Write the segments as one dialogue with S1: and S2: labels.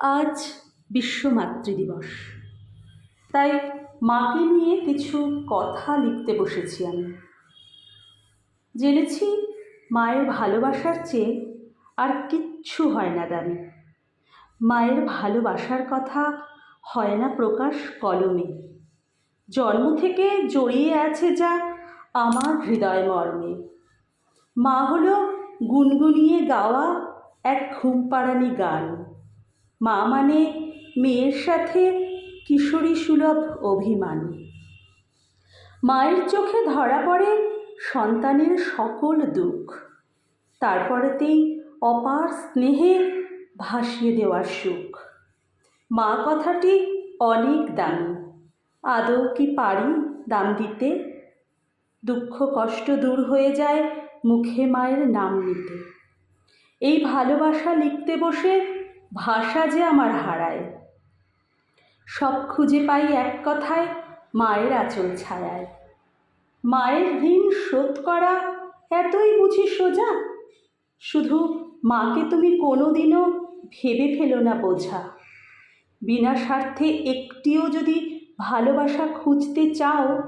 S1: আজ বিশ্ব মাতৃ দিবস। তাই মাকে নিয়ে কিছু কথা লিখতে বসেছি আমি। জেনেছি মায়ের ভালোবাসার চেয়ে আর কিচ্ছু হয় না দামি। মায়ের ভালোবাসার কথা হয় না প্রকাশ কলমে। জন্ম থেকে জড়িয়ে আছে যা আমার হৃদয় মর্মে মা হলো গুনগুনিয়ে গাওয়া এক ঘুমপাড়ানি গান। মা মানে মেয়ের সাথে কিশোরী সুলভ অভিমান। মায়ের চোখে ধরা পড়ে সন্তানের সকল দুঃখ। তারপরেতেই অপার স্নেহে ভাসিয়ে দেওয়ার সুখ। মা কথাটি অনেক দামি। আদৌ কি পারি দাম দিতে? দুঃখ কষ্ট দূর হয়ে যায় মুখে মায়ের নাম নিতে। এই ভালোবাসা লিখতে বসে ভাষা যে আমার হারায়। সব খুঁজে পাই এক কথায়, মায়ের আঁচল ছায়ায়। মায়ের ঋণ শোধ করা এতই বুঝি সোজা? শুধু মাকে তুমি কোনো দিনও ভেবে ফেলো না বোঝা। বিনা স্বার্থে একটিও যদি ভালোবাসা খুঁজতে চাও,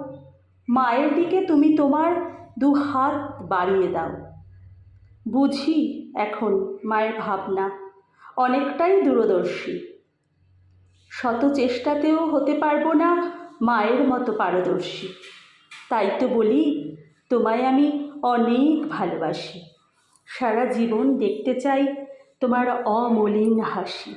S1: মায়ের দিকে তুমি তোমার দু হাত বাড়িয়ে দাও। বুঝি এখন মায়ের ভাবনা অনেকটাই দূরদর্শী। শত চেষ্টাতেও হতে পারব না মায়ের মতো পারদর্শী। তাই তো বলি, তোমায় আমি অনেক ভালোবাসি। সারা জীবন দেখতে চাই তোমার অমলিন হাসি।